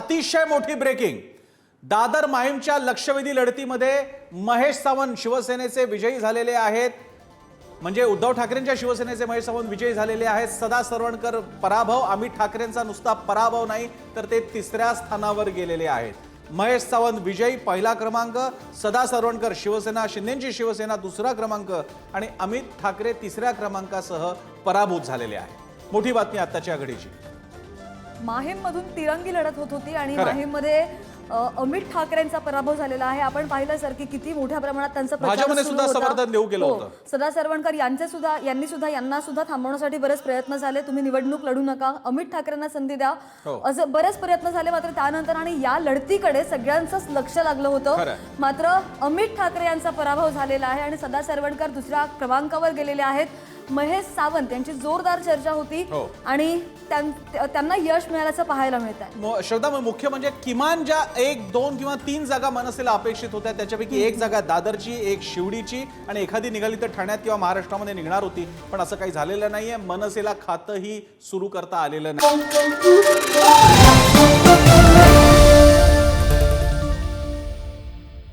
अतिशय मोठी ब्रेकिंग दादर माहीमच्या लक्षवेधी लढतीमध्ये महेश सावंत शिवसेनेचे विजयी झालेले आहेत. म्हणजे उद्धव ठाकरेंच्या शिवसेनेचे महेश सावंत विजयी झालेले आहेत. सदा सरवणकर पराभव अमित ठाकरेंचा नुसता पराभव नाही तर ते तिसऱ्या स्थानावर गेलेले आहेत. महेश सावंत विजयी पहिला क्रमांक सदा सरवणकर शिवसेना शिंदेची शिवसेना दुसरा क्रमांक आणि अमित ठाकरे तिसऱ्या क्रमांकासह पराभूत झालेले आहेत. मोठी बातमी आत्ताच्या घडीची. माहीम मधून तिरंगी लढत होत होती आणि खरंय. अमित ठाकरेंचा पराभव झालेला आहे आपण पाहिलं सर की किती मोठ्या प्रमाणात त्यांचा भाजपने सुद्धा. समर्थन देऊ केलं हो. होतं. सदा सरवणकर यांचे सुद्धा यांनी सुद्धा यांना सुद्धा थांबवण्यासाठी बरेच प्रयत्न झाले तुम्ही निवडणूक लढू नका अमित ठाकरेंना संधी द्या हो. असं बरेच प्रयत्न झाले मात्र त्यानंतर आणि या लढतीकडे सगळ्यांचंच लक्ष लागलं होतं. मात्र अमित ठाकरे यांचा पराभव झालेला आहे आणि सदा सरवणकर दुसऱ्या क्रमांकावर गेलेले आहेत महेश सावंत यांची जोरदार चर्चा होती हो. आणि त्यां- त्यांना यश मिळाल्याचं पाहायला मिळत आहे श्रद्धा मुख्य म्हणजे किमान ज्या एक दोन किंवा तीन जागा मनसेला अपेक्षित होत्या. त्याच्यापैकी एक जागा दादरची एक शिवडीची आणि एखादी निघाली तर ठाण्यात किंवा महाराष्ट्रामध्ये निघणार होती. पण असं काही झालेलं नाहीये. मनसेला खातंही सुरू करता आलेलं नाही.